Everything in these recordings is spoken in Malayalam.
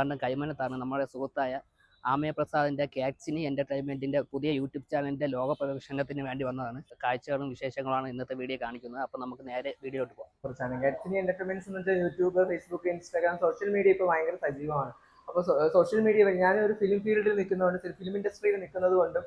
കാരണം കൈമനത്താണ് നമ്മുടെ സുഹൃത്തായ ആമയ പ്രസാദിന്റെ കാക്സിനി എന്റർടൈൻമെന്റിന്റെ പുതിയ യൂട്യൂബ് ചാനലിന്റെ ലോക പ്രദർശനത്തിന് വേണ്ടി വന്നതാണ്. കാഴ്ചകളും വിശേഷങ്ങളാണ് ഇന്നത്തെ വീഡിയോ കാണിക്കുന്നത്. അപ്പോൾ നമുക്ക് നേരെ വീഡിയോട്ട് പോകാം കുറച്ചാണ് ഗഡ്സിനി എന്റർടൈൻമെന്റ്സ് എന്ന് വെച്ചാൽ YouTube Facebook Instagram social media ഇപ്പോൾ ഭയങ്കര സജീവമാണ്. അപ്പോൾ സോഷ്യൽ മീഡിയ ഞാൻ ഒരു ഫിലിം ഫീൽഡിൽ നിൽക്കുന്നതുകൊണ്ട് ഫിലിം ഇൻഡസ്ട്രിയിൽ നിൽക്കുന്നത് കൊണ്ടും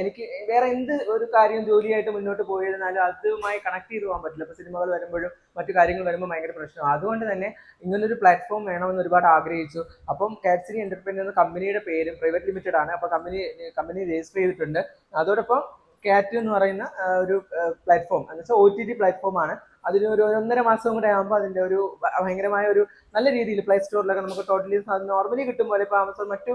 എനിക്ക് വേറെ എന്ത് ഒരു കാര്യം ജോലിയായിട്ട് മുന്നോട്ട് പോയിരുന്നാലും അതുമായി കണക്ട് ചെയ്ത് പോകാൻ പറ്റില്ല. ഇപ്പോൾ സിനിമകൾ വരുമ്പോഴും മറ്റു കാര്യങ്ങൾ വരുമ്പോൾ ഭയങ്കര പ്രശ്നമാണ്. അതുകൊണ്ട് തന്നെ ഇങ്ങനൊരു പ്ലാറ്റ്ഫോം വേണമെന്ന് ഒരുപാട് ആഗ്രഹിച്ചു. അപ്പം കാറ്റ്സിനി എന്റർടൈൻമെന്റ് എന്ന കമ്പനിയുടെ പേരും പ്രൈവറ്റ് ലിമിറ്റഡ് ആണ്. അപ്പോൾ കമ്പനി കമ്പനി രജിസ്റ്റർ ചെയ്തിട്ടുണ്ട്. അതോടൊപ്പം കാറ്റ് എന്ന് പറയുന്ന ഒരു പ്ലാറ്റ്ഫോം എന്ന് വെച്ചാൽ ഒ ടി ടി പ്ലാറ്റ്ഫോം ആണ് അതിന് ഒരു ഒന്നര മാസം കൂടെ ആകുമ്പോൾ അതിന്റെ ഒരു ഭയങ്കരമായ ഒരു നല്ല രീതിയിൽ പ്ലേ സ്റ്റോറിലൊക്കെ നമുക്ക് ടോട്ടലി നോർമലി കിട്ടും പോലെ ഇപ്പോൾ ആമസോൺ മറ്റു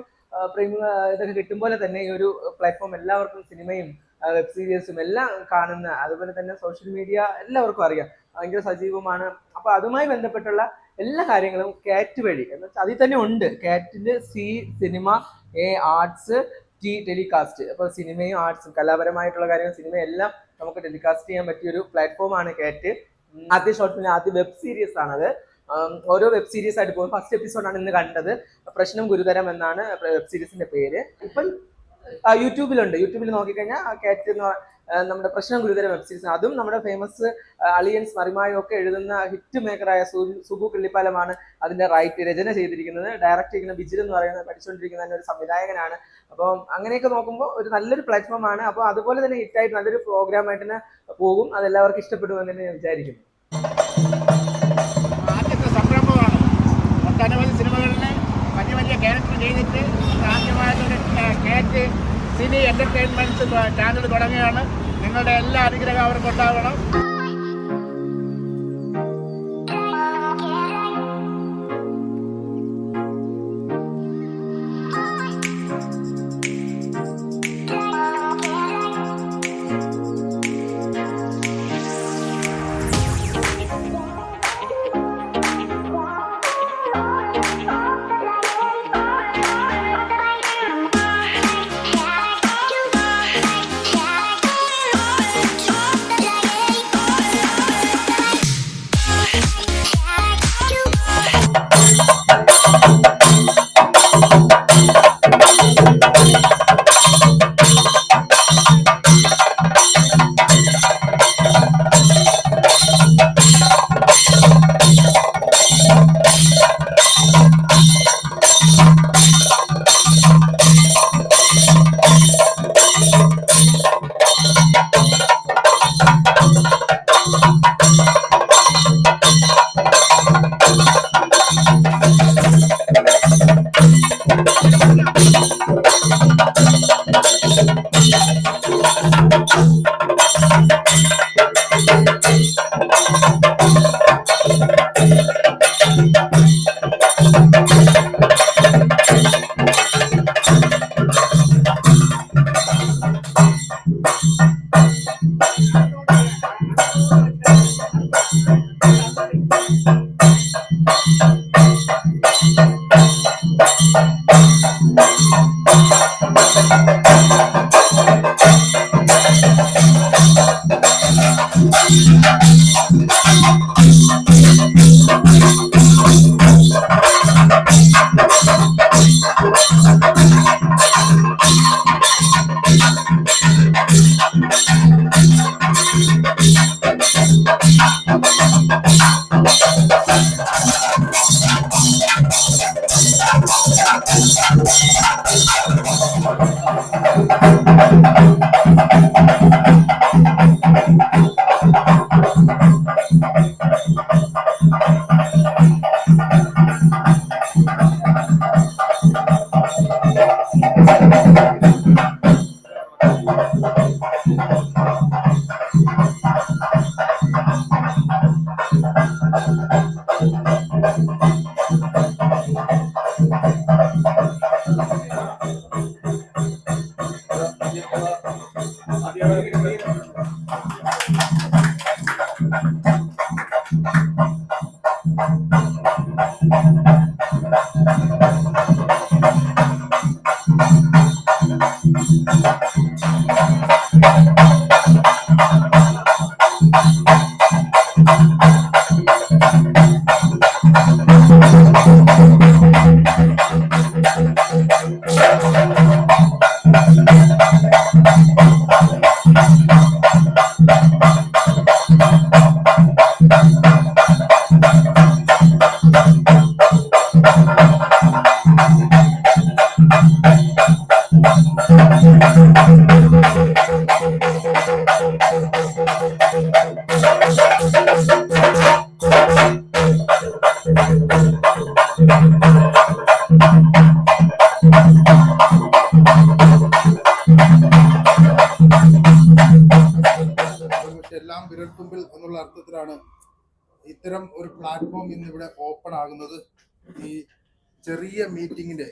പ്രീമിയം ഇതൊക്കെ കിട്ടും പോലെ തന്നെ ഈ ഒരു പ്ലാറ്റ്ഫോം എല്ലാവർക്കും സിനിമയും വെബ് സീരീസും എല്ലാം കാണുന്ന അതുപോലെ തന്നെ സോഷ്യൽ മീഡിയ എല്ലാവർക്കും അറിയാം. ഭയങ്കര സജീവമാണ്. അപ്പൊ അതുമായി ബന്ധപ്പെട്ടുള്ള എല്ലാ കാര്യങ്ങളും കാറ്റ് വഴി എന്ന് വെച്ചാൽ അതിൽ തന്നെ ഉണ്ട്. കാറ്റിന്റെ C cinema A arts T telecast അപ്പോൾ സിനിമയും ആർട്സും കലാപരമായിട്ടുള്ള കാര്യങ്ങൾ സിനിമയെല്ലാം നമുക്ക് ടെലികാസ്റ്റ് ചെയ്യാൻ പറ്റിയ ഒരു പ്ലാറ്റ്ഫോമാണ് കാറ്റ് ആദ്യ ഷോർട്ട് ഫിലിം ആദ്യ വെബ് സീരീസ് ആണത്. ഓരോ വെബ് സീരീസ് ആയിട്ട് പോകും. ഫസ്റ്റ് എപ്പിസോഡാണ് ഇന്ന് കണ്ടത്. പ്രശ്നം ഗുരുതരം എന്നാണ് വെബ് സീരീസിന്റെ പേര്. ഇപ്പം യൂട്യൂബിലുണ്ട്. യൂട്യൂബിൽ നോക്കിക്കഴിഞ്ഞാൽ കാറ്റ് എന്ന് നമ്മുടെ പ്രശ്നം ഗുരുതരം വെബ് സീരീസ് അതും നമ്മുടെ ഫേമസ് അളിയൻസ് മറിമായും ഒക്കെ എഴുതുന്ന ഹിറ്റ് മേക്കറായ സുഗു കിള്ളിപ്പാലമാണ് അതിന്റെ റൈറ്റ് രചന ചെയ്തിരിക്കുന്നത്. ഡയറക്റ്റ് ചെയ്യുന്ന ബിജിൽ എന്ന് പറയുന്ന പഠിച്ചുകൊണ്ടിരിക്കുന്ന ഒരു സംവിധായകനാണ്. അപ്പോൾ അങ്ങനെയൊക്കെ നോക്കുമ്പോൾ ഒരു നല്ലൊരു പ്ലാറ്റ്ഫോമാണ് അപ്പോൾ അതുപോലെ തന്നെ ഹിറ്റായിട്ട് നല്ലൊരു പ്രോഗ്രാം ആയിട്ട് തന്നെ പോകും. അതെല്ലാവർക്കും ഇഷ്ടപ്പെടുമെന്ന് തന്നെ ഞാൻ വിചാരിക്കുന്നു. ആദ്യത്തെ സംരംഭമാണ്. ഒട്ടനവധി സിനിമകളിൽ വലിയ വലിയ ക്യാരക്ടർ ചെയ്തിട്ട് ആദ്യമായിട്ടൊരു കേറ്റ് സിനി എന്റർടൈൻമെന്റ്സ് ചാനൽ തുടങ്ങുകയാണ്. നിങ്ങളുടെ എല്ലാ അനുഗ്രഹം അവർക്ക് ハハハハ! ചെറിയ മീറ്റിങ്ങിന്റെ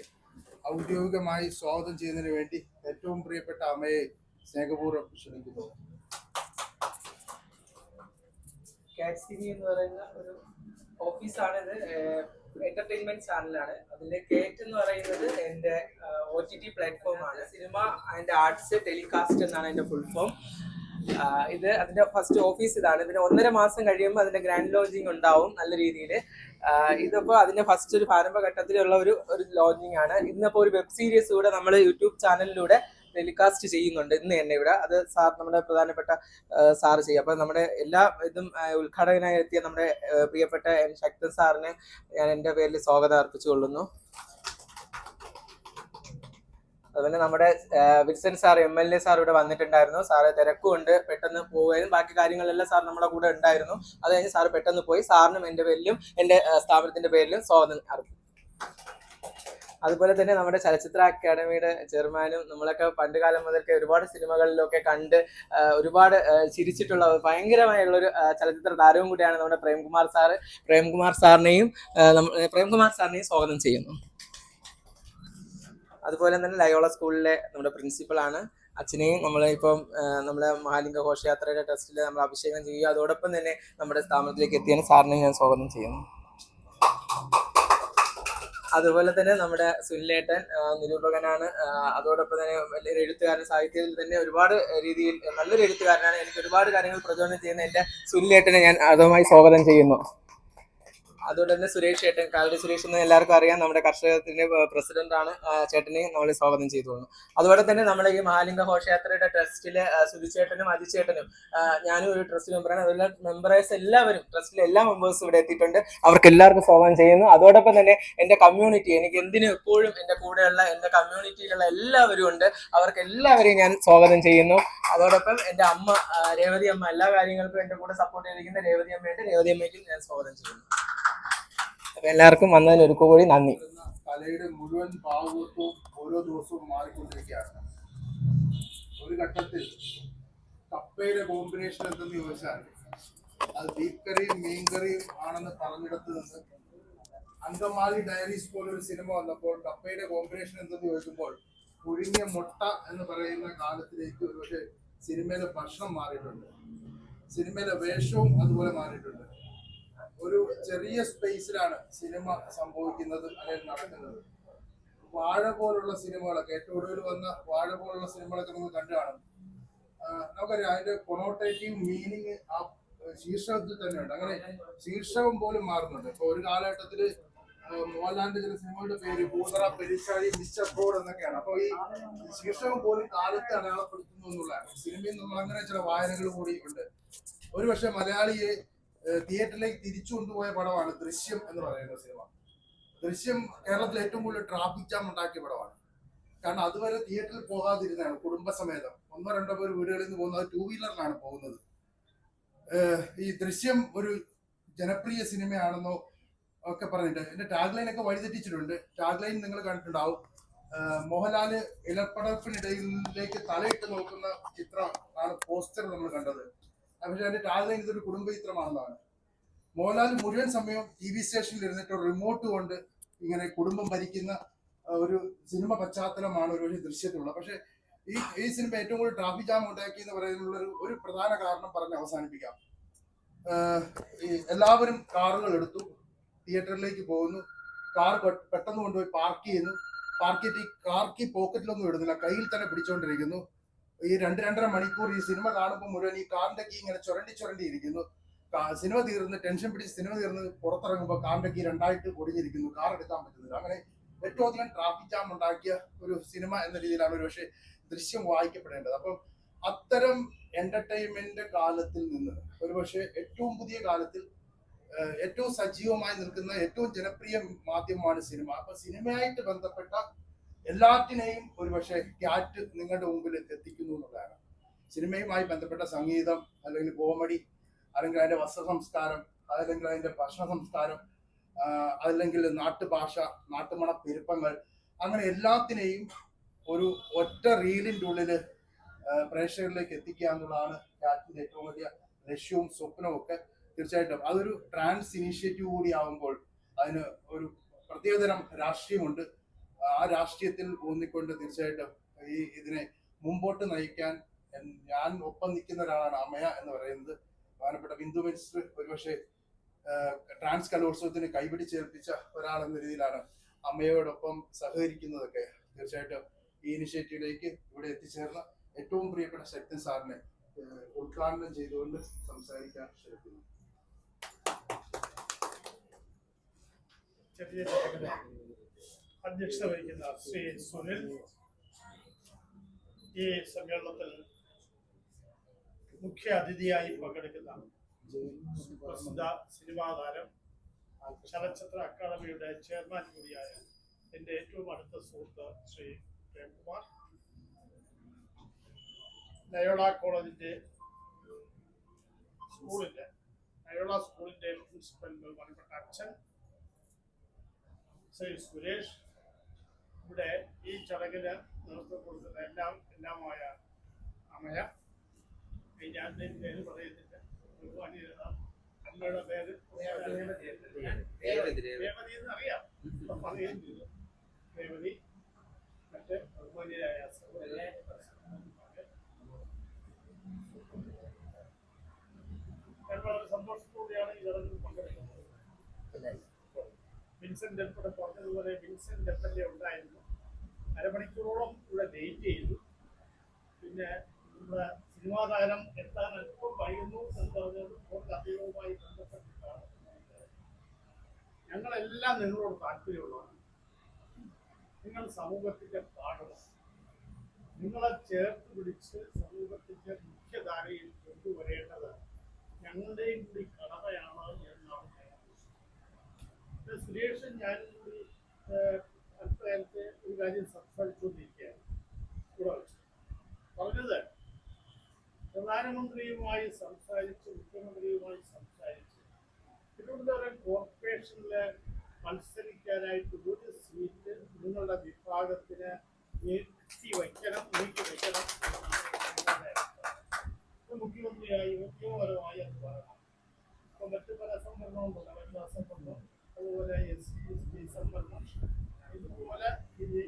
ഔദ്യോഗികമായി സ്വാഗതം ചെയ്യുന്നതിന് വേണ്ടി ഏറ്റവും പ്രിയപ്പെട്ട അമ്മയെ സ്നേഹപൂർവം ക്ഷണിക്കുന്നു. കാറ്റ്സിനി എന്ന് പറയുന്ന ഒരു ഓഫീസാണ് ഇത് എന്റർടൈൻമെന്റ് ചാനലാണ് അതിന്റെ കേറ്റ് എന്ന് പറയുന്നത് എന്റെ ഒ ടി ടി പ്ലാറ്റ്ഫോം ആണ്. സിനിമ ആൻഡ് ആർട്സ് ടെലികാസ്റ്റ് എന്നാണ് എന്റെ ഫുൾ ഫോം ഇത് അതിന്റെ ഫസ്റ്റ് ഓഫീസ് ഇതാണ്. പിന്നെ ഒന്നര മാസം കഴിയുമ്പോൾ അതിന്റെ ഗ്രാൻഡ് ലോഞ്ചിങ് ഉണ്ടാവും നല്ല രീതിയിൽ. ഇതിപ്പോ അതിന്റെ ഫസ്റ്റ് ഒരു പ്രാരംഭ ഘട്ടത്തിലുള്ള ഒരു ഒരു ലോഞ്ചിങ് ആണ്. ഇന്നിപ്പോ ഒരു വെബ് സീരീസ് കൂടെ നമ്മൾ യൂട്യൂബ് ചാനലിലൂടെ ടെലികാസ്റ്റ് ചെയ്യുന്നുണ്ട്. ഇന്ന് തന്നെ ഇവിടെ. അത് സാർ നമ്മുടെ പ്രധാനപ്പെട്ട സാറ് ചെയ്യും. അപ്പൊ നമ്മുടെ എല്ലാ ഇതും ഉദ്ഘാടകനായി എത്തിയ നമ്മുടെ പ്രിയപ്പെട്ട എൻ ശക്തൻ സാറിന് ഞാൻ എന്റെ പേരിൽ സ്വാഗതം അർപ്പിച്ചുകൊള്ളുന്നു. അതുപോലെ നമ്മുടെ Wilson sir M L A sir ഇവിടെ വന്നിട്ടുണ്ടായിരുന്നു. സാറ് തിരക്കുണ്ട് പെട്ടെന്ന് പോവുകയും ബാക്കി കാര്യങ്ങളെല്ലാം സാർ നമ്മുടെ കൂടെ ഉണ്ടായിരുന്നു. അത് കഴിഞ്ഞ് സാർ പെട്ടെന്ന് പോയി. സാറിനും എന്റെ പേരിലും എന്റെ സ്ഥാപനത്തിന്റെ പേരിലും സ്വാഗതം അർപ്പിച്ചു അതുപോലെ തന്നെ നമ്മുടെ ചലച്ചിത്ര അക്കാദമിയുടെ ചെയർമാനും നമ്മളൊക്കെ പണ്ട് കാലം മുതൽക്ക് ഒരുപാട് സിനിമകളിലൊക്കെ കണ്ട് ഒരുപാട് ചിരിച്ചിട്ടുള്ള ഭയങ്കരമായുള്ള ഒരു ചലച്ചിത്ര താരവും കൂടിയാണ് നമ്മുടെ പ്രേംകുമാർ സാറ്. പ്രേംകുമാർ സാറിനെയും പ്രേംകുമാർ സാറിനെയും സ്വാഗതം ചെയ്യുന്നു. അതുപോലെ തന്നെ ലയോള സ്കൂളിലെ നമ്മുടെ പ്രിൻസിപ്പളാണ് അച്ഛനെയും നമ്മളെ ഇപ്പം നമ്മുടെ മഹാലിംഗ ഘോഷയാത്രയുടെ ടെസ്റ്റിൽ നമ്മൾ അഭിഷേകം ചെയ്യുക. അതോടൊപ്പം തന്നെ നമ്മുടെ സ്ഥാപനത്തിലേക്ക് എത്തിയാണ് സാറിനെ ഞാൻ സ്വാഗതം ചെയ്യുന്നു. അതുപോലെ തന്നെ നമ്മുടെ സുനിലേട്ടൻ നിരൂപകനാണ്. അതോടൊപ്പം തന്നെ വലിയൊരു എഴുത്തുകാരൻ സാഹിത്യത്തിൽ തന്നെ ഒരുപാട് രീതിയിൽ നല്ലൊരു എഴുത്തുകാരനാണ്. എനിക്ക് ഒരുപാട് കാര്യങ്ങൾ പ്രചോദനം ചെയ്യുന്ന എന്റെ സുനിലേട്ടനെ ഞാൻ അതുമായി സ്വാഗതം ചെയ്യുന്നു. അതുകൊണ്ട് തന്നെ സുരേഷ് ചേട്ടൻ കാലടി സുരേഷ് എന്ന് എല്ലാവർക്കും അറിയാം. നമ്മുടെ കർഷകത്തിന്റെ പ്രസിഡന്റ് ആണ്. ചേട്ടനെ നമ്മൾ സ്വാഗതം ചെയ്തു കൊള്ളുന്നു അതുപോലെ തന്നെ നമ്മുടെ ഈ മഹാലിംഗ ഘോഷയാത്രയുടെ ട്രസ്റ്റിലെ സുധിച്ചേട്ടനും അജിച്ചേട്ടനും ചേട്ടനും ഞാനും ഒരു ട്രസ്റ്റ് മെമ്പറാണ് അതുപോലെ മെമ്പറേഴ്സ് എല്ലാവരും ട്രസ്റ്റിലെ എല്ലാ മെമ്പേഴ്സും ഇവിടെ എത്തിയിട്ടുണ്ട്. അവർക്ക് എല്ലാവർക്കും സ്വാഗതം ചെയ്യുന്നു. അതോടൊപ്പം തന്നെ എന്റെ കമ്മ്യൂണിറ്റി എനിക്ക് എന്തിനും എപ്പോഴും എന്റെ കൂടെയുള്ള എന്റെ കമ്മ്യൂണിറ്റിയിലുള്ള എല്ലാവരും ഉണ്ട്. അവർക്ക് എല്ലാവരെയും ഞാൻ സ്വാഗതം ചെയ്യുന്നു. അതോടൊപ്പം എന്റെ അമ്മ രേവതി അമ്മ എല്ലാ കാര്യങ്ങൾക്കും എന്റെ കൂടെ സപ്പോർട്ട് ചെയ്തിരിക്കുന്ന രേവതി അമ്മയുണ്ട്. രേവതി അമ്മയ്ക്കും ഞാൻ സ്വാഗതം ചെയ്യുന്നു. എല്ലാവർക്കും വന്നതിന് ഒരു കൂടി നന്ദി. കലയുടെ മുഴുവൻ ഭാഗവും ഓരോ ദിവസവും മാറിക്കൊണ്ടിരിക്കുകയാണ്. ഒരു ഘട്ടത്തിൽ കപ്പയുടെ കോമ്പിനേഷൻ എന്തെന്ന് ചോദിച്ചാൽ അത് ബീഫ് കറിയും മീൻ കറിയും ആണെന്ന് പറഞ്ഞിടത്ത് നിന്ന് അങ്കമാലി ഡയറീസ് പോലൊരു സിനിമ വന്നപ്പോൾ കപ്പയുടെ കോമ്പിനേഷൻ എന്തെന്ന് ചോദിക്കുമ്പോൾ പുഴുങ്ങിയ മുട്ട എന്ന് പറയുന്ന കാലത്തിലേക്ക് ഒരുപക്ഷെ സിനിമയിലെ ഭക്ഷണം മാറിയിട്ടുണ്ട്. സിനിമയിലെ വേഷവും അതുപോലെ മാറിയിട്ടുണ്ട്. ഒരു ചെറിയ സ്പേസിലാണ് സിനിമ സംഭവിക്കുന്നത് അല്ലെങ്കിൽ നടക്കുന്നത്. വാഴ പോലുള്ള സിനിമകളൊക്കെ ഏറ്റവും ഒടുവിൽ വന്ന വാഴ പോലുള്ള സിനിമകളൊക്കെ നിങ്ങൾ കണ്ടു കാണും. നമുക്കറിയാം അതിന്റെ കൊണോട്ടേറ്റീവ് മീനിങ് ആ ശീർഷകത്തിൽ തന്നെയുണ്ട്. അങ്ങനെ ശീർഷകം പോലും മാറുന്നുണ്ട്. ഇപ്പൊ ഒരു കാലഘട്ടത്തിൽ ആ, മോഹൻലാലിന്റെ ചില സിനിമകളുടെ പേര് പൂതറ പെരിച്ചാഴി മിസ്റ്റർ എന്നൊക്കെയാണ്. അപ്പൊ ഈ ശീർഷകം പോലും കാലത്തെ അടയാളപ്പെടുത്തുന്നു എന്നുള്ളതാണ്. സിനിമയിൽ നമ്മൾ അങ്ങനെ ചില വായനകൾ കൂടി ഉണ്ട്. ഒരുപക്ഷെ മലയാളിയെ തിയേറ്ററിലേക്ക് തിരിച്ചു കൊണ്ടുപോയ പടമാണ് ദൃശ്യം എന്ന് പറയുന്ന സിനിമ. ദൃശ്യം കേരളത്തിൽ ഏറ്റവും കൂടുതൽ ട്രാഫിക് ജാം ഉണ്ടാക്കിയ പടമാണ്. കാരണം അതുവരെ തിയേറ്ററിൽ പോകാതിരുന്നതാണ് കുടുംബസമേതം. ഒന്നോ രണ്ടോ പേര് വീടുകളിൽ നിന്ന് പോകുന്നത് ടൂ വീലറിലാണ് പോകുന്നത്. ഈ ദൃശ്യം ഒരു ജനപ്രിയ സിനിമയാണെന്നോ ഒക്കെ പറഞ്ഞിട്ട് എന്റെ ടാഗ്ലൈൻ ഒക്കെ വഴിതെറ്റിച്ചിട്ടുണ്ട്. ടാഗ്ലൈൻ നിങ്ങൾ കണ്ടിട്ടുണ്ടാവും. മോഹൻലാൽ ഇലപ്പടപ്പിനിടയിലേക്ക് തലയിട്ട് നോക്കുന്ന ചിത്രം ആണ് പോസ്റ്റർ നമ്മൾ കണ്ടത്. പക്ഷെ അതിന്റെ ടാഗ് ഇതൊരു കുടുംബ ചിത്രമാണെന്നാണ് മോഹൻലാൽ മുഴുവൻ സമയം ടി വി സ്റ്റേഷനിൽ ഇരുന്നിട്ട് റിമോട്ട് കൊണ്ട് ഇങ്ങനെ കുടുംബം ഭരിക്കുന്ന ഒരു സിനിമ പശ്ചാത്തലമാണ് ഒരു ദൃശ്യത്തിലുള്ളത്. പക്ഷെ ഈ ഈ സിനിമ ഏറ്റവും കൂടുതൽ ട്രാഫിക് ജാം ഉണ്ടാക്കി എന്ന് പറയുന്നുള്ള ഒരു പ്രധാന കാരണം പറഞ്ഞ് അവസാനിപ്പിക്കാം. എല്ലാവരും കാറുകൾ എടുത്തു തിയേറ്ററിലേക്ക് പോകുന്നു. കാർ പെട്ടെന്ന് കൊണ്ടുപോയി പാർക്ക് ചെയ്യുന്നു. പാർക്ക് ചെയ്തിട്ട് ഈ കാർ കീ പോക്കറ്റിലൊന്നും ഇടുന്നില്ല. കയ്യിൽ തന്നെ പിടിച്ചുകൊണ്ടിരിക്കുന്നു ഈ രണ്ട് രണ്ടര മണിക്കൂർ ഈ സിനിമ കാണുമ്പോൾ മുഴുവൻ ഈ കാന്തക്കി ഇങ്ങനെ ചുരണ്ടി ചുരണ്ടി ഇരിക്കുന്നു. സിനിമ തീർന്ന് ടെൻഷൻ പിടിച്ച് സിനിമ തീർന്ന് പുറത്തിറങ്ങുമ്പോൾ കാന്തക്കി രണ്ടായിട്ട് ഒടിഞ്ഞിരിക്കുന്നു കാർ എടുക്കാൻ പറ്റുന്നില്ല. അങ്ങനെ ഏറ്റവും അധികം ട്രാഫിക് ജാം ഉണ്ടാക്കിയ ഒരു സിനിമ എന്ന രീതിയിലാണ് ഒരു പക്ഷേ ദൃശ്യം വായിക്കപ്പെടേണ്ടത്. അപ്പം അത്തരം എന്റർടൈൻമെന്റ് കാലത്തിൽ നിന്ന് ഒരുപക്ഷെ ഏറ്റവും പുതിയ കാലത്തിൽ ഏറ്റവും സജീവമായി നിൽക്കുന്ന ഏറ്റവും ജനപ്രിയ മാധ്യമമാണ് സിനിമ. അപ്പൊ സിനിമയായിട്ട് ബന്ധപ്പെട്ട എല്ലാറ്റിനെയും ഒരുപക്ഷെ ക്യാറ്റ് നിങ്ങളുടെ മുമ്പിൽ എത്തിക്കുന്നു എന്നുള്ളതാണ്. സിനിമയുമായി ബന്ധപ്പെട്ട സംഗീതം അല്ലെങ്കിൽ കോമഡി അല്ലെങ്കിൽ അതിന്റെ വസ്ത്ര സംസ്കാരം അതല്ലെങ്കിൽ അതിന്റെ ഭക്ഷണ സംസ്കാരം അല്ലെങ്കിൽ നാട്ടുഭാഷ നാട്ടുമണ പെരുപ്പങ്ങൾ അങ്ങനെ എല്ലാത്തിനെയും ഒരു ഒറ്റ റീലിന്റെ ഉള്ളിൽ പ്രേക്ഷകരിലേക്ക് എത്തിക്കുക എന്നുള്ളതാണ് ക്യാറ്റിന്റെ ഏറ്റവും വലിയ ലക്ഷ്യവും സ്വപ്നവും ഒക്കെ തീർച്ചയായിട്ടും. അതൊരു ട്രാൻസ് ഇനീഷ്യേറ്റീവ് കൂടി ആവുമ്പോൾ അതിന് ഒരു പ്രത്യേകതരം രാഷ്ട്രീയമുണ്ട്. ആ രാഷ്ട്രീയത്തിൽ ഊന്നിക്കൊണ്ട് തീർച്ചയായിട്ടും ഈ ഇതിനെ മുമ്പോട്ട് നയിക്കാൻ ഞാൻ ഒപ്പം നിൽക്കുന്ന ഒരാളാണ് അമയ എന്ന് പറയുന്നത്. പ്രധാനപ്പെട്ട ബിന്ദു മിനിസ്റ്റർ ഒരുപക്ഷെ ട്രാൻസ് കലോത്സവത്തിന് കൈപിടിച്ചേൽപ്പിച്ച ഒരാൾ എന്ന രീതിയിലാണ് അമ്മയോടൊപ്പം സഹകരിക്കുന്നതൊക്കെ. തീർച്ചയായിട്ടും ഈ ഇനിഷ്യേറ്റീവിലേക്ക് ഇവിടെ എത്തിച്ചേർന്ന ഏറ്റവും പ്രിയപ്പെട്ട ശക്തൻ സാറിനെ ഉദ്ഘാടനം ചെയ്തുകൊണ്ട് സംസാരിക്കാൻ ശ്രമിക്കുന്നു. ചെറിയ അധ്യക്ഷത വഹിക്കുന്ന ശ്രീ സുനിൽ ഈ സമ്മേളനത്തിൽ മുഖ്യ അതിഥിയായി പങ്കെടുക്കുന്ന പ്രസിദ്ധ സിനിമാ താരം ചലച്ചിത്ര അക്കാദമിയുടെ ചെയർമാൻ കൂടിയായ എന്റെ ഏറ്റവും അടുത്ത സുഹൃത്ത് ശ്രീ പ്രേംകുമാർ നയോള കോളേജിന്റെ സ്കൂളിന്റെ നയോള സ്കൂളിന്റെ പ്രിൻസിപ്പൽ ബഹുമാനപ്പെട്ട അച്ഛൻ ശ്രീ സുരേഷ് ഇവിടെ ഈ ചടങ്ങിന് നേതൃത്വം കൊടുക്കുന്ന എല്ലാം എല്ലാമായ അമയ ഈ ഞാൻ പേര് പറയുന്നില്ല. അമ്മയുടെ പേര് രേവതി എന്ന് അറിയാം. പറയുകയും ചെയ്തു. രേവതി മറ്റ് സഹോദരൻ ഞാൻ വളരെ സന്തോഷത്തോടെയാണ് ഈ ചടങ്ങിൽ പങ്കെടുക്കുന്നത് വിൻസെന്റ് ഉൾപ്പെടെ പറഞ്ഞതുപോലെ വിൻസെന്റ് എം ഉണ്ടായിരുന്നു. അരമണിക്കൂറോളം ഇവിടെ വെയിറ്റ് ചെയ്തു. പിന്നെ നമ്മുടെ സിനിമാ താരം എത്താൻ അല്പം വൈകുന്നു എന്ന് പറഞ്ഞത് ഫോൺ അദ്ദേഹവുമായി ബന്ധപ്പെട്ടിട്ടാണ്. ഞങ്ങളെല്ലാം നിങ്ങളോട് താല്പര്യമുള്ളതാണ് നിങ്ങൾ സമൂഹത്തിന്റെ പാഠമാണ് നിങ്ങളെ ചേർത്ത് പിടിച്ച് സമൂഹത്തിന്റെ മുഖ്യധാരയിൽ കൊണ്ടുവരേണ്ടത് ഞങ്ങളുടെയും കൂടി കടമയാണ് സുരേഷും ഞാനും കൂടി ഏഹ്, അടുത്തകാലത്ത് ഒരു കാര്യം സംസാരിച്ചുകൊണ്ടിരിക്കുകയാണ്. പറഞ്ഞത് പ്രധാനമന്ത്രിയുമായി സംസാരിച്ച് മുഖ്യമന്ത്രിയുമായി സംസാരിച്ച് തിരുവനന്തപുരം കോർപ്പറേഷനിൽ മത്സരിക്കാനായിട്ട് ഒരു സീറ്റ് നിങ്ങളുടെ വിഭാഗത്തിന് നീട്ടി വയ്ക്കണം നീക്കി വയ്ക്കണം. മുഖ്യമന്ത്രിയായി ഉദ്യോഗപരമായി അത് പറയണം ഇപ്പൊ മറ്റു പല സംവരണങ്ങളുണ്ട് വനിതാ സംവരണം അതുപോലെ എസ് സി എസ് ടി സംവരണം ഇതുപോലെ ഇത്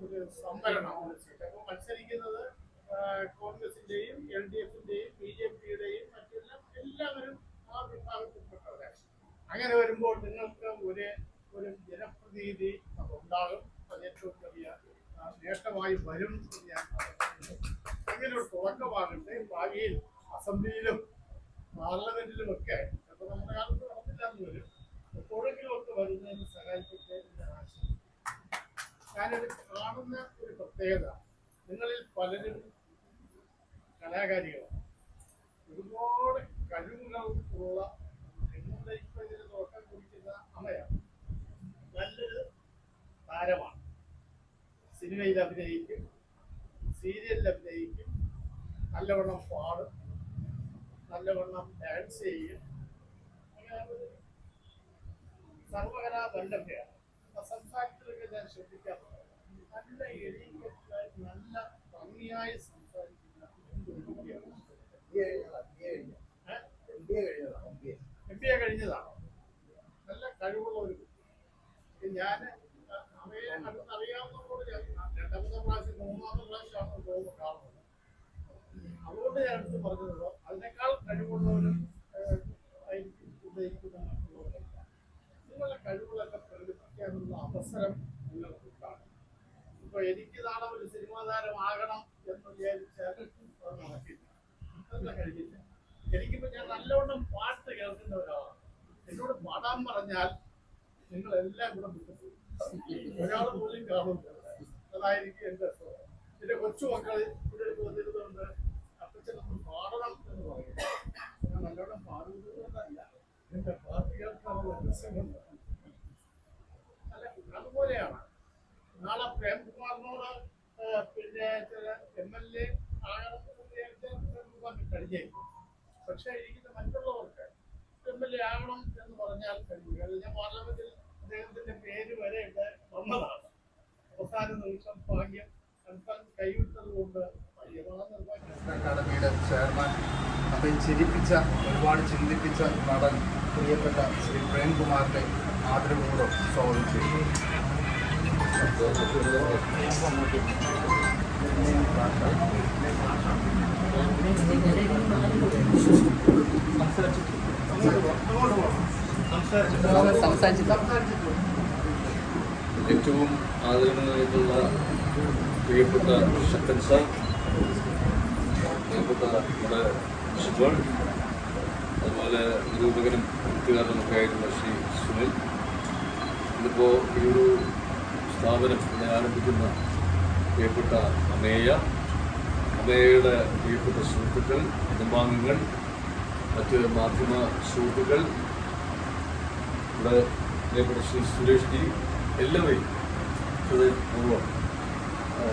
ഒരു സംവരണം അപ്പോൾ മത്സരിക്കുന്നത് ആ, കോൺഗ്രസിന്റെയും എൽ ഡി എഫിന്റെയും ബി ജെ പിയുടെയും മറ്റെല്ലാം എല്ലാവരും ആ വിഭാഗത്തിൽപ്പെട്ടവരാണ് അങ്ങനെ വരുമ്പോൾ നിങ്ങൾക്ക് ഒരു ഒരു ജനപ്രതിനിധി ഉണ്ടാകും അത് ഏറ്റവും വലിയ ആ, നേട്ടമായി വരും എന്ന് ഞാൻ പറയുന്നു. അങ്ങനെ ഒരു തുടക്കമാകട്ടെ ഭാവിയിൽ അസംബ്ലിയിലും പാർലമെന്റിലും ഒക്കെ അപ്പൊ നമ്മുടെ കാലത്ത് നടന്നില്ല എന്ന് വരും എപ്പോഴെങ്കിലും ഒക്കെ വരുന്നതിന് സഹായിക്കട്ടെ എന്ന് ഞാൻ ആശംസിക്കുന്നു. ഞാനൊരു കാണുന്ന ഒരു പ്രത്യേകത നിങ്ങളിൽ പലരും കലാകാരികളാണ് ഇതിന് നോക്കാൻ കുറിക്കുന്ന അമ്മയാണ്. നല്ലൊരു താരമാണ്. സിനിമയിൽ അഭിനയിക്കും സീരിയലിൽ അഭിനയിക്കും നല്ലവണ്ണം പാടും നല്ലവണ്ണം ഡാൻസ് ചെയ്യും. അങ്ങനെ ഒരു സർവകലാ ബന്ധപ്പെയാണ് സംസാരത്തിലൊക്കെ ഞാൻ ശ്രദ്ധിക്കാറുണ്ട് നല്ല എളിമയായി നല്ല ഭംഗിയായി സംസാരിക്കുന്ന ഒരു കുട്ടിയാണ് എം ബി എ കഴിഞ്ഞതാണ്? നല്ല കഴിവുള്ള ഒരു കുട്ടി. ഞാൻ അവയെ അടുത്തറിയാവുന്നതോട് ഞാൻ രണ്ടാമത്തെ പ്രാവശ്യം മൂന്നാമത്തെ പ്രാവശ്യമാണ് പോകുമ്പോൾ കാണുന്നത്. അതുകൊണ്ട് ഞാൻ അടുത്ത് പറഞ്ഞത് അതിനേക്കാൾ കഴിവുള്ളവരും മറ്റുള്ളവരല്ല നിങ്ങളുടെ കഴിവുകളൊക്കെ പ്രകടിപ്പിക്കാനുള്ള അവസരം നിങ്ങൾക്കുണ്ടാകും ഇപ്പൊ എനിക്ക് നാളെ ഒരു സിനിമാ താരമാകണം എന്ന് വിചാരിച്ചാൽ നടക്കില്ല. അതൊന്നും കഴിയില്ല എനിക്കിപ്പോ ഞാൻ നല്ലവണ്ണം പാട്ട് കേൾക്കുന്ന ഒരാളാണ്. എന്നോട് പാടാൻ പറഞ്ഞാൽ നിങ്ങൾ എല്ലാം കൂടെ ഒരാൾ പോലും കാണുന്നുണ്ട് അതായിരിക്കും എന്റെ സ്വഭാവം എന്റെ കൊച്ചുമക്കൾ ഇവിടെ വന്നിരുന്നുണ്ട് നമ്മൾ പാടണം എന്ന് പറയും ഞാൻ പാടുന്നത് കൊണ്ടല്ല എന്റെ പാട്ട് കേൾക്കാനുള്ള രസമുണ്ട്. അല്ല അതുപോലെയാണ്. നാളെ പ്രേംകുമാറിനോട് പിന്നെ ചില എം എൽ എ പ്രേംകുമാറിന് കഴിഞ്ഞേക്കും പക്ഷേ എനിക്ക് മറ്റുള്ളവർക്ക് എം എൽ എ ആവണം എന്ന് പറഞ്ഞാൽ കഴിയില്ല. അത് ഞാൻ പാർലമെന്റിൽ അദ്ദേഹത്തിന്റെ പേര് വരെ ഇവിടെ വന്നതാണ്. അവസാന നിമിഷം ഭാഗ്യം സംസ്ഥാനം കൈവിട്ടത് കൊണ്ട് അക്കാദമിയുടെ ചെയർമാൻ നമ്മെ ചിരിപ്പിച്ച ഒരുപാട് ചിന്തിപ്പിച്ച നടൻ പ്രിയപ്പെട്ട ശ്രീ പ്രേംകുമാറിന്റെ ആദരവോടും സ്വാഗതം സംസാരിച്ചില്ല ഏറ്റവും ആദരണീയമായിട്ടുള്ള പ്രിയപ്പെട്ട ശക്തൻ സാർ പ്രിയപ്പെട്ട നമ്മുടെ ഷിബൾ അതുപോലെ നിരൂപകനും എഴുത്തുകാരനുമൊക്കെ ആയിട്ടുള്ള ശ്രീ സുനിൽ. ഇന്നിപ്പോൾ ഈ ഒരു സ്ഥാപനം ആരംഭിക്കുന്ന പ്രിയപ്പെട്ട അമേയ അമേയയുടെ പ്രിയപ്പെട്ട സുഹൃത്തുക്കൾ കുടുംബാംഗങ്ങൾ മറ്റ് മാധ്യമ സുഹൃത്തുക്കൾ ഇവിടെ പ്രിയപ്പെട്ട ശ്രീ സുരേഷ് ജി എല്ലാവരെയും ഹൃദയപൂർവം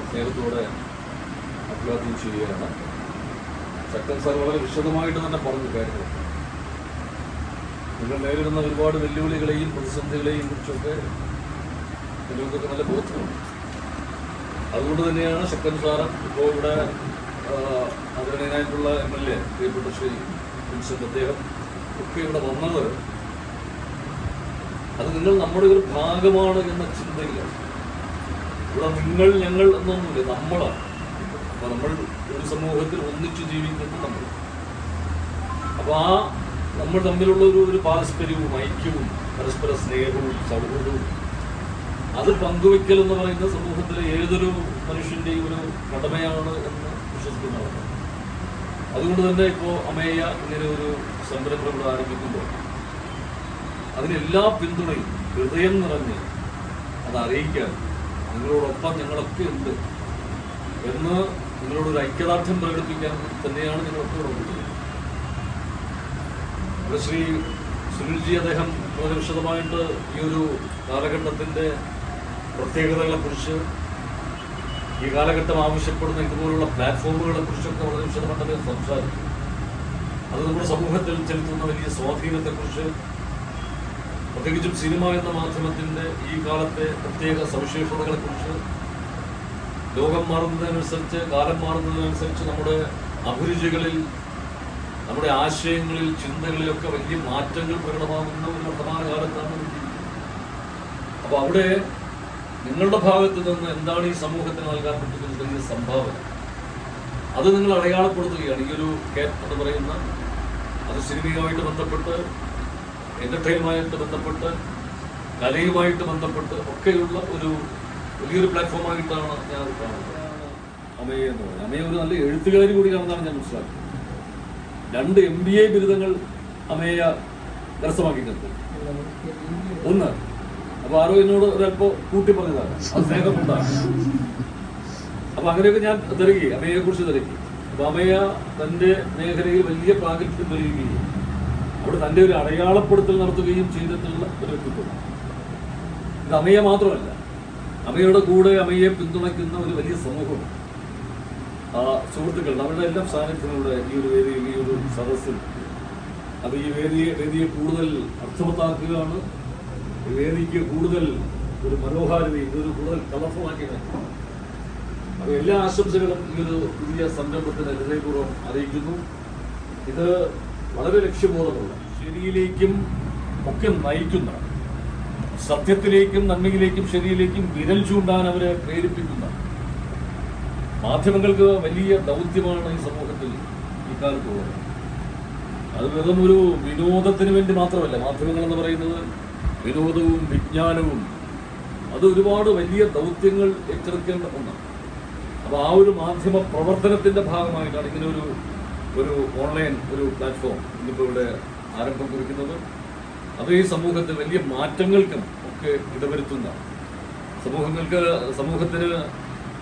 സ്നേഹത്തോടെ അഭിവാദ്യം ചെയ്യുകയാണ്. ശക്തൻ സാർ വളരെ വിശദമായിട്ട് തന്നെ പറഞ്ഞു കാര്യങ്ങൾ. നിങ്ങൾ നേരിടുന്ന ഒരുപാട് വെല്ലുവിളികളെയും പ്രതിസന്ധികളെയും കുറിച്ചൊക്കെ നിങ്ങൾക്കൊക്കെ നല്ല ബോധ്യമുണ്ട് അതുകൊണ്ട് തന്നെയാണ് ശക്തൻ സാറ് ഇപ്പോൾ ഇവിടെ അതിനായിട്ടുള്ള എം എൽ എ പ്രിയപ്പെട്ട ശ്രീ അദ്ദേഹം ഒക്കെ ഇവിടെ വന്നത്. അത് നിങ്ങൾ നമ്മുടെ ഒരു ഭാഗമാണ് എന്ന ചിന്തയില്ല. ഇവിടെ നിങ്ങൾ ഞങ്ങൾ എന്നൊന്നുമില്ല. നമ്മളാണ് നമ്മൾ ഒരു സമൂഹത്തിൽ ഒന്നിച്ചു ജീവിക്കുന്നത് നമ്മൾ. അപ്പൊ ആ നമ്മൾ തമ്മിലുള്ള ഒരു ഒരു പാരസ്പര്യവും ഐക്യവും പരസ്പര സ്നേഹവും സൗഹൃദവും അത് പങ്കുവെക്കൽ എന്ന് പറയുന്ന സമൂഹത്തിലെ ഏതൊരു മനുഷ്യന്റെയും ഒരു കടമയാണ് എന്ന് വിശ്വസിക്കുന്നതാണ് അതുകൊണ്ട് തന്നെ ഇപ്പോ അമേയ ഇങ്ങനെ ഒരു സംരംഭം ഇവിടെ ആരംഭിക്കുമ്പോൾ അതിനെല്ലാ പിന്തുണയും ഹൃദയം നിറഞ്ഞ് അത് അറിയിക്കാൻ നിങ്ങളോടൊപ്പം ഞങ്ങളൊക്കെ ഉണ്ട് എന്ന് നിങ്ങളോടൊരു ഐക്യദാർഢ്യം പ്രകടിപ്പിക്കാൻ തന്നെയാണ് നിങ്ങളൊക്കെ വന്നിട്ടുള്ളത് ശ്രീ സുനിൽജി അദ്ദേഹം വളരെ വിശദമായിട്ട് ഈ ഒരു കാലഘട്ടത്തിന്റെ പ്രത്യേകതകളെക്കുറിച്ച് ഈ കാലഘട്ടം ആവശ്യപ്പെടുന്ന ഇതുപോലുള്ള പ്ലാറ്റ്ഫോമുകളെ കുറിച്ചൊക്കെ വളരെ വിശദമായിട്ട് അദ്ദേഹം സംസാരിച്ചു. അത് നമ്മുടെ സമൂഹത്തിൽ ചെലുത്തുന്ന വലിയ സ്വാധീനത്തെക്കുറിച്ച് പ്രത്യേകിച്ചും സിനിമ എന്ന മാധ്യമത്തിന്റെ ഈ കാലത്തെ പ്രത്യേക സവിശേഷതകളെക്കുറിച്ച് ലോകം മാറുന്നതിനനുസരിച്ച് കാലം മാറുന്നതിനനുസരിച്ച് നമ്മുടെ അഭിരുചികളിൽ നമ്മുടെ ആശയങ്ങളിൽ ചിന്തകളിലൊക്കെ വലിയ മാറ്റങ്ങൾ പ്രകടമാകുന്ന ഒരു വർത്തമാന കാലത്താണ് അപ്പോൾ അപ്പൊ അവിടെ നിങ്ങളുടെ ഭാഗത്ത് നിന്ന് എന്താണ് ഈ സമൂഹത്തിന് നൽകാൻ പറ്റുന്ന സംഭാവന? അത് നിങ്ങൾ അടയാളപ്പെടുത്തുകയാണ്. ഈ ഒരു കേറ്റ് എന്ന് പറയുന്ന അത് സിനിമയുമായിട്ട് ബന്ധപ്പെട്ട് എന്റർടൈൻമെന്റുമായിട്ട് ബന്ധപ്പെട്ട് കലയുമായിട്ട് ബന്ധപ്പെട്ട് ഒക്കെയുള്ള ഒരു വലിയൊരു പ്ലാറ്റ്ഫോമായിട്ടാണ് ഞാൻ കാണുന്നത്. അമയെ എന്ന് പറയുന്നത്. അമയ ഒരു നല്ല എഴുത്തുകാരി കൂടിയാണെന്നാണ് ഞാൻ മനസ്സിലാക്കുന്നത്. രണ്ട് എം ബി എ ബിരുദങ്ങൾ അമേയ കരസ്ഥമാക്കിയിട്ടുണ്ട് ഒന്ന് അപ്പൊ ആരോ എന്നോട് ഒരല്പോ കൂട്ടി പറഞ്ഞതാണ്. അത് സ്നേഹമുണ്ടാണ് അപ്പൊ അങ്ങനെയൊക്കെ ഞാൻ തിരക്കി അമ്മയെ കുറിച്ച് തിരക്കി. അപ്പൊ അമ്മയ തന്റെ മേഖലയിൽ വലിയ പ്രാഗൽഭ്യം തെളിയുകയും അവിടെ തന്റെ ഒരു അടയാളപ്പെടുത്തൽ നടത്തുകയും ചെയ്തിട്ടുള്ള ഒരു വ്യക്തിത്വം. ഇത് അമ്മയെ മാത്രമല്ല അമ്മയുടെ കൂടെ അമ്മയെ പിന്തുണയ്ക്കുന്ന ഒരു വലിയ സമൂഹം. ആ സുഹൃത്തുക്കൾ അവരുടെ എല്ലാം സാന്നിധ്യങ്ങളുടെ ഈ ഒരു വേദിയിൽ ഈ ഒരു സദസ്സിൽ. അത് ഈ വേദിയെ വേദിയെ കൂടുതൽ അർത്ഥവത്താക്കുകയാണ് വേദിക്ക് കൂടുതൽ ഒരു മനോഹാരിതയും ഇതൊരു കൂടുതൽ കളർഫുള്ളാക്കി മാറ്റും എല്ലാ ആശംസകളും ഈ ഒരു പുതിയ സംരംഭത്തിന് ഹൃദയപൂർവം അറിയിക്കുന്നു. ഇത് വളരെ ലക്ഷ്യബോധമുള്ള ശരിയിലേക്കും ഒക്കെ നയിക്കുന്ന സത്യത്തിലേക്കും നന്മയിലേക്കും ശരിയിലേക്കും വിരൽ ചൂണ്ടാൻ അവരെ പ്രേരിപ്പിക്കുന്ന മാധ്യമങ്ങൾക്ക് വലിയ ദൗത്യമാണ് ഈ സമൂഹത്തിൽ ഇക്കാലത്ത് ഉള്ളത്. അത് വെറും ഒരു വിനോദത്തിന് വേണ്ടി മാത്രമല്ല. മാധ്യമങ്ങൾ എന്ന് പറയുന്നത് വിനോദവും വിജ്ഞാനവും അത് ഒരുപാട് വലിയ ദൗത്യങ്ങൾ ഏറ്റെടുക്കേണ്ട ഒന്നാണ്. അപ്പോൾ ആ ഒരു മാധ്യമ പ്രവർത്തനത്തിന്റെ ഭാഗമായിട്ടാണ് ഇങ്ങനെ ഒരു ഒരു ഓൺലൈൻ ഒരു പ്ലാറ്റ്ഫോം ഇന്നിപ്പോൾ ഇവിടെ ആരംഭം കുറിക്കുന്നത്. അത് ഈ സമൂഹത്തിൽ വലിയ മാറ്റങ്ങൾക്കും ഒക്കെ ഇടവരുത്തുന്ന സമൂഹങ്ങൾക്ക് സമൂഹത്തിന്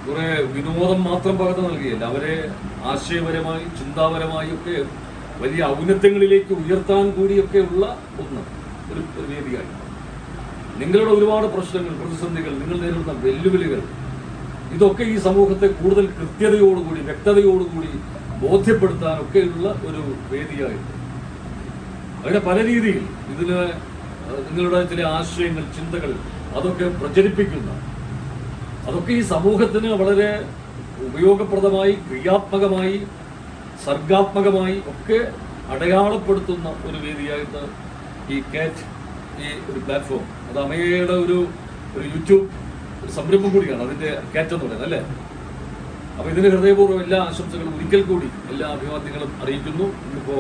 കുറേ വിനോദം മാത്രം പകർന്നു നൽകിയല്ല അവരെ ആശയപരമായി ചിന്താപരമായി ഒക്കെ വലിയ ഔന്നത്യങ്ങളിലേക്ക് ഉയർത്താൻ കൂടിയൊക്കെയുള്ള ഒന്ന് ഒരു ഒരു വേദിയായി നിങ്ങളുടെ ഒരുപാട് പ്രശ്നങ്ങൾ പ്രതിസന്ധികൾ നിങ്ങൾ നേരിടുന്ന വെല്ലുവിളികൾ ഇതൊക്കെ ഈ സമൂഹത്തെ കൂടുതൽ കൃത്യതയോടുകൂടി വ്യക്തതയോടുകൂടി ബോധ്യപ്പെടുത്താനൊക്കെയുള്ള ഒരു വേദിയായിട്ട്. അങ്ങനെ പല രീതിയിൽ ഇതിന് നിങ്ങളുടെ ചില ആശയങ്ങൾ ചിന്തകൾ അതൊക്കെ പ്രചരിപ്പിക്കുന്ന അതൊക്കെ ഈ സമൂഹത്തിന് വളരെ ഉപയോഗപ്രദമായി ക്രിയാത്മകമായി സർഗാത്മകമായി ഒക്കെ അടയാളപ്പെടുത്തുന്ന ഒരു വേദിയായിട്ട് ഈ കാറ്റ് ഈ ഒരു പ്ലാറ്റ്ഫോം അത് അമേയുടെ ഒരു ഒരു യൂട്യൂബ് ഒരു സംരംഭം കൂടിയാണ് അതിന്റെ കയറ്റം എന്ന് പറയുന്നത് അല്ലേ? അപ്പൊ ഇതിന് ഹൃദയപൂർവം എല്ലാ ആശംസകളും ഒരിക്കൽ കൂടി എല്ലാ അഭിവാദ്യങ്ങളും അറിയിക്കുന്നു. ഇന്നിപ്പോ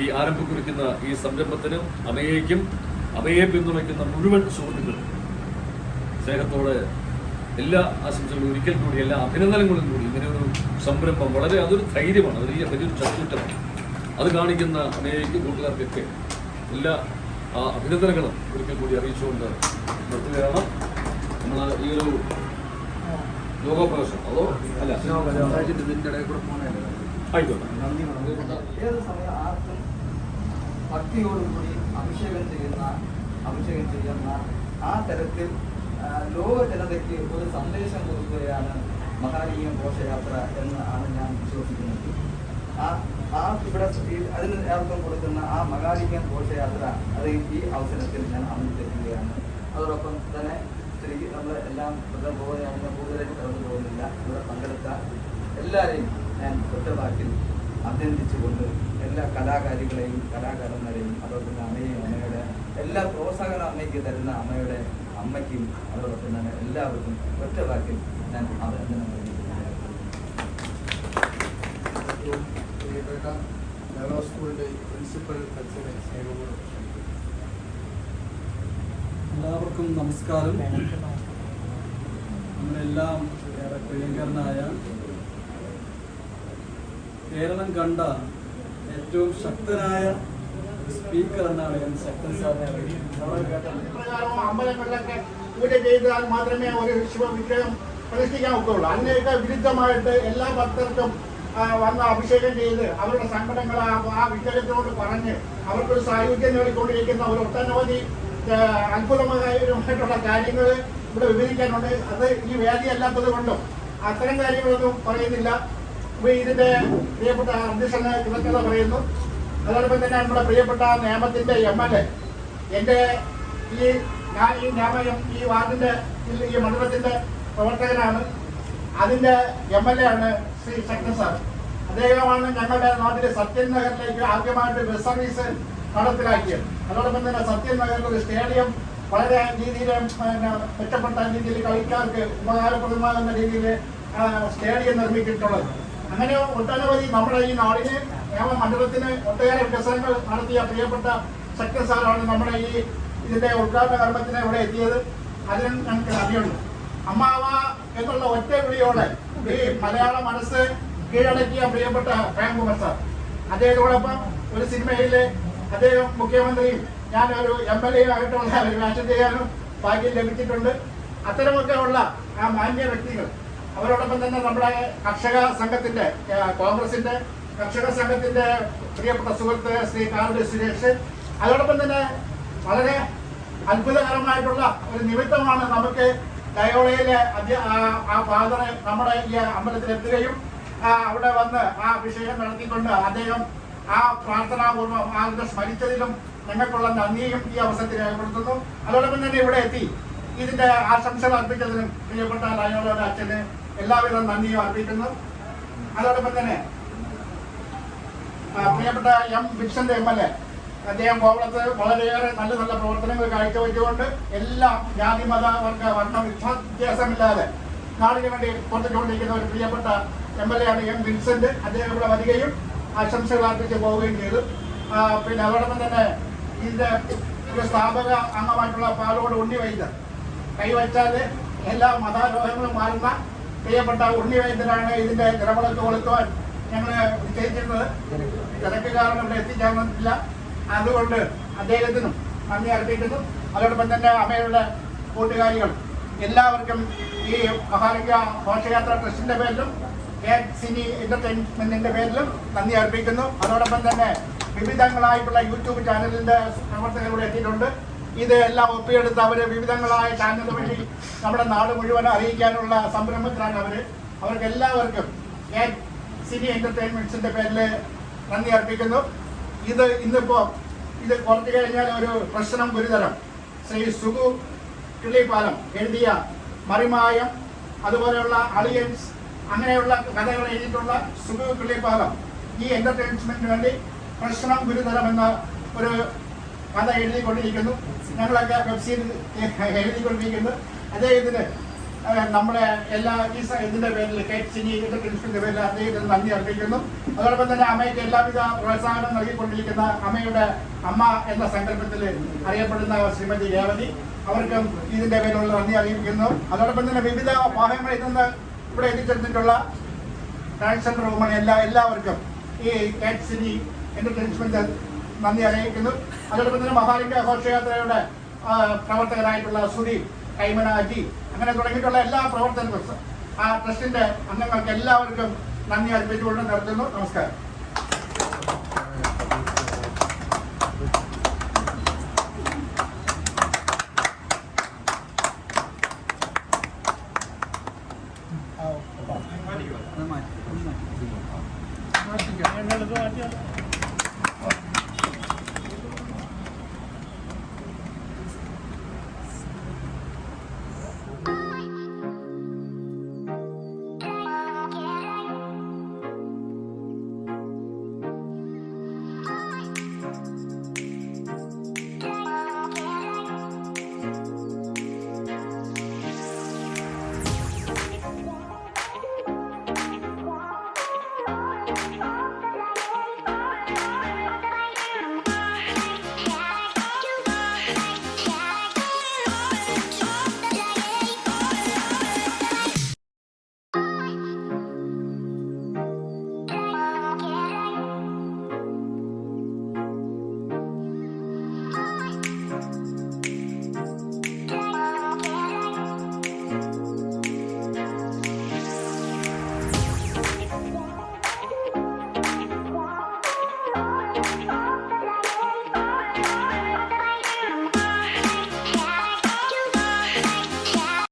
ഈ ആരംഭം കുറിക്കുന്ന ഈ സംരംഭത്തിന് അമയേക്കും അമയെ പിന്തുണയ്ക്കുന്ന മുഴുവൻ സുഹൃത്തുക്കളും സ്നേഹത്തോടെ എല്ലാ ആശംസകളും ഒരിക്കൽ കൂടി എല്ലാ അഭിനന്ദനങ്ങളും കൂടി. ഇങ്ങനെ ഒരു സംരംഭം വളരെ അതൊരു ധൈര്യമാണ് വലിയ വലിയൊരു ചത്തുറ്റമാണ് അത് കാണിക്കുന്ന അമേരിക്ക കൂട്ടുകാർക്കൊക്കെ എല്ലാ ആ, അഭിനന്ദനങ്ങളും ഒരിക്കൽ കൂടി അറിയിച്ചുകൊണ്ട് നിർത്തുകയാണ്. നമ്മൾ ഈ ഒരു യോഗപ്രവേശനം അതോ അല്ല. ഭക്തിയോടുകൂടി അഭിഷേകം ചെയ്യുന്ന അഭിഷേകം ചെയ്യുന്ന ആ തരത്തിൽ ലോക ജനതയ്ക്ക് ഒരു സന്ദേശം കൊടുക്കുകയാണ് മഹാനീയ ഘോഷയാത്ര എന്ന് ആണ് ഞാൻ വിശ്വസിക്കുന്നത്. ആ ആ ഇവിടെ അതിന് നേതൃത്വം കൊടുക്കുന്ന ആ മകാലിക്കൻ ഘോഷയാത്ര അത് ഈ അവസരത്തിൽ ഞാൻ അഭിനന്ദിക്കുകയാണ് അതോടൊപ്പം തന്നെ ശരിക്ക് നമ്മൾ എല്ലാം ഇവിടെ പോകുകയാണെന്ന് കൂടുതലായിട്ട് കടന്നു പോകുന്നില്ല. ഇവിടെ പങ്കെടുത്ത എല്ലാവരെയും ഞാൻ ഒറ്റവാക്കിൽ അഭിനന്ദിച്ചുകൊണ്ട് എല്ലാ കലാകാരികളെയും കലാകാരന്മാരെയും അതോടൊപ്പം തന്നെ അമ്മയും അമ്മയുടെ എല്ലാ പ്രോത്സാഹന അമ്മയ്ക്ക് തരുന്ന അമ്മയുടെ അമ്മയ്ക്കും അതോടൊപ്പം തന്നെ എല്ലാവർക്കും ഒറ്റവാക്കിൽ ഞാൻ അഭിനന്ദനം അറിയിക്കുകയാണ്. ഏറ്റവും പ്രിയപ്പെട്ട സ്കൂളിന്റെ പ്രിൻസിപ്പൽ അച്ഛനെ സ്നേഹപൂർവം എല്ലാവർക്കും നമസ്കാരം. നമ്മളെല്ലാം ഏറെ പ്രിയങ്കരനായ കേരളം കണ്ട ഏറ്റവും ശക്തനായ സ്പീക്കർ എന്നാണ് ഞാൻ ശക്തൻ സാറിനെ പൂജ ചെയ്താൽ മാത്രമേ ഒരു ശിവവിഗ്രഹം പ്രതിഷ്ഠിക്കാൻ ഒക്കുള്ളൂ അതിനൊക്കെ വിരുദ്ധമായിട്ട് എല്ലാ ഭക്തർക്കും വന്ന് അഭിഷേകം ചെയ്ത് അവരുടെ സങ്കടങ്ങൾ ആ വിഗ്രഹത്തിനോട് പറഞ്ഞ് അവർക്കൊരു സായുധ്യം നേടിക്കൊണ്ടിരിക്കുന്ന ഒരു ഒട്ടനവധി അത്ഭുതമായിട്ടുള്ള കാര്യങ്ങൾ ഇവിടെ വിവരിക്കാനുണ്ട്. അത് ഈ വേദി അല്ലാത്തത് കൊണ്ടും അത്തരം കാര്യങ്ങളൊന്നും പറയുന്നില്ല. ഇതിന്റെ പ്രിയപ്പെട്ട അധ്യക്ഷന് കൃതജ്ഞത പറയുന്നു. അതോടൊപ്പം തന്നെ നമ്മുടെ പ്രിയപ്പെട്ട നിയമത്തിന്റെ എം എൽ എ എന്റെ ഈ ഞാൻ ഈ നിയമം ഈ വാർഡിന്റെ ഈ മണ്ഡലത്തിന്റെ പ്രവർത്തകനാണ്. അതിന്റെ എം എൽ എ ആണ് ശ്രീ ശക്തൻ സാർ അദ്ദേഹമാണ് ഞങ്ങളുടെ നാട്ടിലെ സത്യൻ നഗറിലേക്ക് ആദ്യമായിട്ട് ബസ് സർവീസ് നടപ്പിലാക്കിയത്. അതോടൊപ്പം തന്നെ സത്യൻ നഗറിൽ ഒരു സ്റ്റേഡിയം വളരെ രീതിയിൽ മെച്ചപ്പെട്ട രീതിയിൽ കളിക്കാർക്ക് ഉപകാരപ്രദമാകുന്ന രീതിയിൽ സ്റ്റേഡിയം നിർമ്മിച്ചിട്ടുള്ളത്. അങ്ങനെ ഒട്ടനവധി നമ്മുടെ ഈ നാടിന് നമ്മുടെ മണ്ഡലത്തിന് ഒട്ടേറെ വികസനങ്ങൾ നടത്തിയ പ്രിയപ്പെട്ട ശക്തി സാറാണ് നമ്മുടെ ഈ ഇതിന്റെ ഉദ്ഘാടന കർമ്മത്തിന് ഇവിടെ എത്തിയത്. അതിന് ഞങ്ങൾക്ക് നന്ദിയുണ്ട്. അമ്മാവ എന്നുള്ള ഒറ്റ വിളിയോടെ ഈ മലയാള മനസ്സ് കീഴടക്കിയ പ്രിയപ്പെട്ട പ്രേംകുമാർ സാർ. അദ്ദേഹത്തോടൊപ്പം ഒരു സിനിമയിലെ അദ്ദേഹം മുഖ്യമന്ത്രിയും ഞാൻ ഒരു എം എൽ എ ആയിട്ടുള്ള ഒരു വേഷം ചെയ്യാനും ഭാഗ്യം ലഭിച്ചിട്ടുണ്ട്. അത്തരമൊക്കെ ഉള്ള ആ മാന്യ വ്യക്തികൾ അവരോടൊപ്പം തന്നെ നമ്മുടെ കർഷക സംഘത്തിന്റെ കോൺഗ്രസിന്റെ കർഷക സംഘത്തിന്റെ പ്രിയപ്പെട്ട സുഹൃത്ത് ശ്രീ കാർഡ് സുരേഷ്. അതോടൊപ്പം തന്നെ വളരെ അത്ഭുതകരമായിട്ടുള്ള ഒരു നിമിത്തമാണ് നമുക്ക് ഡയോളയിലെ ആ- ഫാദർ നമ്മുടെ ഈ അമ്പലത്തിലെത്തുകയും അവിടെ വന്ന് ആ അഭിഷേകം നടത്തിക്കൊണ്ട് അദ്ദേഹം ആ പ്രാർത്ഥനാപൂർവം ആളുടെ സ്മരിച്ചതിലും ഞങ്ങൾക്കുള്ള നന്ദിയും ഈ അവസരത്തിൽ രേഖപ്പെടുത്തുന്നു. അതോടൊപ്പം തന്നെ ഇവിടെ എത്തി ഇതിന്റെ ആശംസകൾ അർപ്പിച്ചതിനും പ്രിയപ്പെട്ട ഡയോളയുടെ അച്ഛന് എല്ലാവിധ നന്ദിയും അർപ്പിക്കുന്നു. അതോടൊപ്പം തന്നെ പ്രിയപ്പെട്ട എം വിക്സന്റെ എം എൽ എ അദ്ദേഹം കോവളത്ത് വളരെയേറെ നല്ല നല്ല പ്രവർത്തനങ്ങൾ കാഴ്ചവെച്ചുകൊണ്ട് എല്ലാ ജാതി മത വർഗ വർണ വ്യത്യാസമില്ലാതെ നാടിന് വേണ്ടി പുറത്തുകൊണ്ടിരിക്കുന്ന ഒരു പ്രിയപ്പെട്ട എം എൽ എ ആണ് എം വിൻസെന്റ്. അദ്ദേഹം ഇവിടെ വരികയും ആശംസകൾ അർപ്പിച്ച് പോവുകയും ചെയ്തു. പിന്നെ അതോടൊപ്പം തന്നെ ഇതിന്റെ ഒരു സ്ഥാപക അംഗമായിട്ടുള്ള പാലോട് ഉണ്ണി വൈദ്യർ കൈവച്ചാൽ എല്ലാ മതാരോഹങ്ങളും മാറുന്ന പ്രിയപ്പെട്ട ഉണ്ണി വൈദ്യരാണ് ഇതിന്റെ നിറവിളക്ക് കൊളുത്തുവാൻ ഞങ്ങൾ നിശ്ചയിച്ചിരുന്നത്. തിരക്ക് കാരണം ഇവിടെ എത്തിച്ചേർന്നിട്ടില്ല. അതുകൊണ്ട് അദ്ദേഹത്തിനും നന്ദി അർപ്പിക്കുന്നു. അതോടൊപ്പം തന്നെ അമ്മയുടെ കൂട്ടുകാരികൾ എല്ലാവർക്കും ഈ മഹാലിക ഘോഷയാത്ര ട്രസ്റ്റിന്റെ പേരിലും കെ സിനി എന്റർടൈൻമെന്റിന്റെ പേരിലും നന്ദി അർപ്പിക്കുന്നു. അതോടൊപ്പം തന്നെ വിവിധങ്ങളായിട്ടുള്ള യൂട്യൂബ് ചാനലിന്റെ പ്രവർത്തകർ എത്തിയിട്ടുണ്ട്. ഇത് എല്ലാം ഒപ്പിയെടുത്ത് അവർ വിവിധങ്ങളായ ചാനൽ വഴി നമ്മുടെ നാട് മുഴുവൻ അറിയിക്കാനുള്ള സംരംഭത്തിലാണ് അവർ. അവർക്ക് എല്ലാവർക്കും സിനി എന്റർടൈൻമെന്റ്സിന്റെ പേരിൽ നന്ദി അർപ്പിക്കുന്നു. ഇത് ഇന്നിപ്പോ ഇത് കുറച്ചു കഴിഞ്ഞാൽ ഒരു പ്രശ്നം ഗുരുതരം ശ്രീ സുഗു കിള്ളിപ്പാലം എഴുതിയ മറിമായം അതുപോലെയുള്ള അളിയൻസ് അങ്ങനെയുള്ള കഥകൾ എഴുതിയിട്ടുള്ള സുഗു കിള്ളിപ്പാലം. ഈ എന്റർടൈൻമെന്റിന് വേണ്ടി പ്രശ്നം ഗുരുതരം എന്ന ഒരു കഥ എഴുതിക്കൊണ്ടിരിക്കുന്നു. ഞങ്ങളൊക്കെ വെബ്സീരിയൽ എഴുതിക്കൊണ്ടിരിക്കുന്നു. ഏഹ്, നമ്മുടെ എല്ലാ ഇതിന്റെ പേരിൽ സിനി ഇതിന്റെ പ്രിൻസിപ്പിന്റെ പേരിൽ അദ്ദേഹത്തിന് നന്ദി അർപ്പിക്കുന്നു. അതോടൊപ്പം തന്നെ അമ്മയ്ക്ക് എല്ലാവിധ പ്രോത്സാഹനം നൽകിക്കൊണ്ടിരിക്കുന്ന അമ്മയുടെ അമ്മ എന്ന സങ്കല്പത്തിൽ അറിയപ്പെടുന്ന ശ്രീമതി രേവതി അവർക്കും ഇതിന്റെ പേരിലുള്ള നന്ദി അറിയിക്കുന്നു. അതോടൊപ്പം തന്നെ വിവിധ ഭാഗങ്ങളിൽ നിന്ന് ഇവിടെ എത്തിച്ചേർന്നിട്ടുള്ള ട്രാൻസ്ജെൻഡർ വുമൺ എല്ലാ എല്ലാവർക്കും ഈ കാറ്റ് എന്റെ എന്റർടൈൻമെന്റ് നന്ദി അറിയിക്കുന്നു. അതോടൊപ്പം തന്നെ മഹാലിംഗ ഘോഷയാത്രയുടെ പ്രവർത്തകനായിട്ടുള്ള പ്രവർത്തകരായിട്ടുള്ള സുധി കൈമന അജി അങ്ങനെ തുടങ്ങിയിട്ടുള്ള എല്ലാ പ്രവർത്തനങ്ങൾക്കും ആ ട്രസ്റ്റിന്റെ അംഗങ്ങൾക്ക് എല്ലാവർക്കും നന്ദി അർപ്പിച്ചുകൊണ്ട് നിർത്തുന്നു നമസ്കാരം.